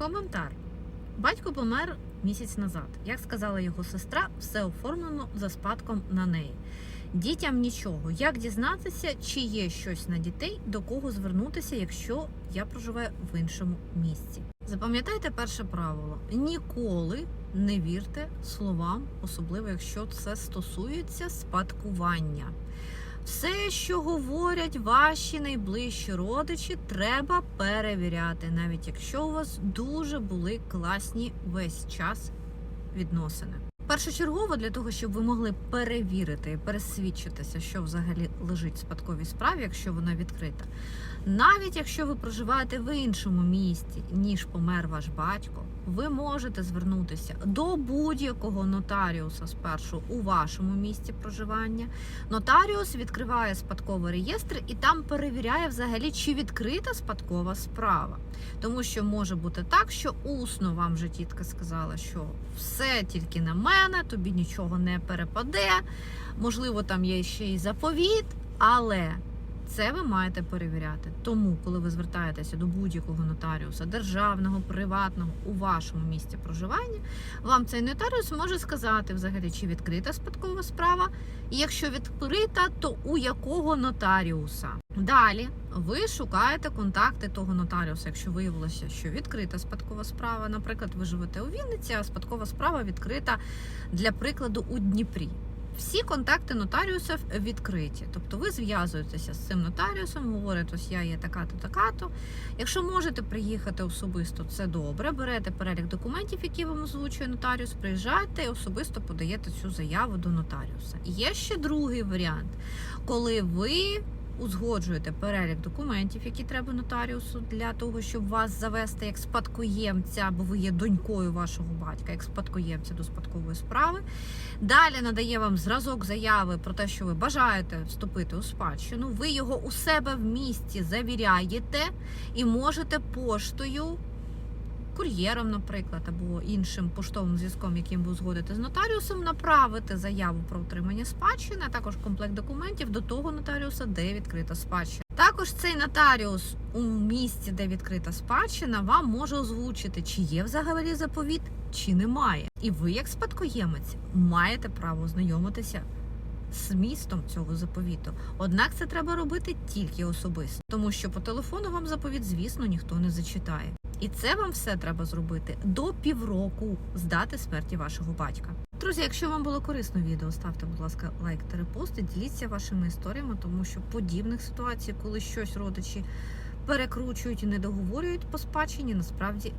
Коментар. Батько помер місяць назад. Як сказала його сестра, все оформлено за спадком на неї. Дітям нічого. Як дізнатися, чи є щось на дітей, до кого звернутися, якщо я проживаю в іншому місці? Запам'ятайте перше правило: ніколи не вірте словам, особливо якщо це стосується спадкування. Все, що говорять ваші найближчі родичі, треба перевіряти, навіть якщо у вас дуже були класні весь час відносини. Першочергово для того, щоб ви могли перевірити і пересвідчитися, що взагалі лежить в спадковій справі, якщо вона відкрита. Навіть якщо ви проживаєте в іншому місті, ніж помер ваш батько, ви можете звернутися до будь-якого нотаріуса спершу у вашому місті проживання. Нотаріус відкриває спадковий реєстр і там перевіряє взагалі, чи відкрита спадкова справа. Тому що може бути так, що усно вам вже тітка сказала, що все тільки на мене, тобі нічого не перепаде. Можливо, там є ще й заповіт, але це ви маєте перевіряти. Тому, коли ви звертаєтеся до будь-якого нотаріуса, державного, приватного у вашому місті проживання, вам цей нотаріус може сказати взагалі, чи відкрита спадкова справа, і якщо відкрита, то у якого нотаріуса. Далі ви шукаєте контакти того нотаріуса, якщо виявилося, що відкрита спадкова справа. Наприклад, ви живете у Вінниці, а спадкова справа відкрита для прикладу у Дніпрі. Всі контакти нотаріусів відкриті. Тобто ви зв'язуєтеся з цим нотаріусом, говорите, ось я є така-то, така-то. Якщо можете приїхати особисто, це добре. Берете перелік документів, які вам озвучує нотаріус, приїжджаєте і особисто подаєте цю заяву до нотаріуса. Є ще другий варіант, коли ви узгоджуєте перелік документів, які треба нотаріусу для того, щоб вас завести як спадкоємця, або ви є донькою вашого батька, як спадкоємця до спадкової справи. Далі надає вам зразок заяви про те, що ви бажаєте вступити у спадщину. Ви його у себе в місті завіряєте і можете поштою. Кур'єром, наприклад, або іншим поштовим зв'язком, яким ви узгодите з нотаріусом, направити заяву про отримання спадщини, а також комплект документів до того нотаріуса, де відкрита спадщина. Також цей нотаріус у місці, де відкрита спадщина, вам може озвучити, чи є взагалі заповіт, чи немає. І ви, як спадкоємець, маєте право ознайомитися з містом цього заповіту. Однак це треба робити тільки особисто, тому що по телефону вам заповіт, звісно, ніхто не зачитає. І це вам все треба зробити до півроку з дати смерті вашого батька. Друзі, якщо вам було корисно відео, ставте, будь ласка, лайк та репости, діліться вашими історіями, тому що подібних ситуацій, коли щось родичі перекручують і не договорюють по спадщині, насправді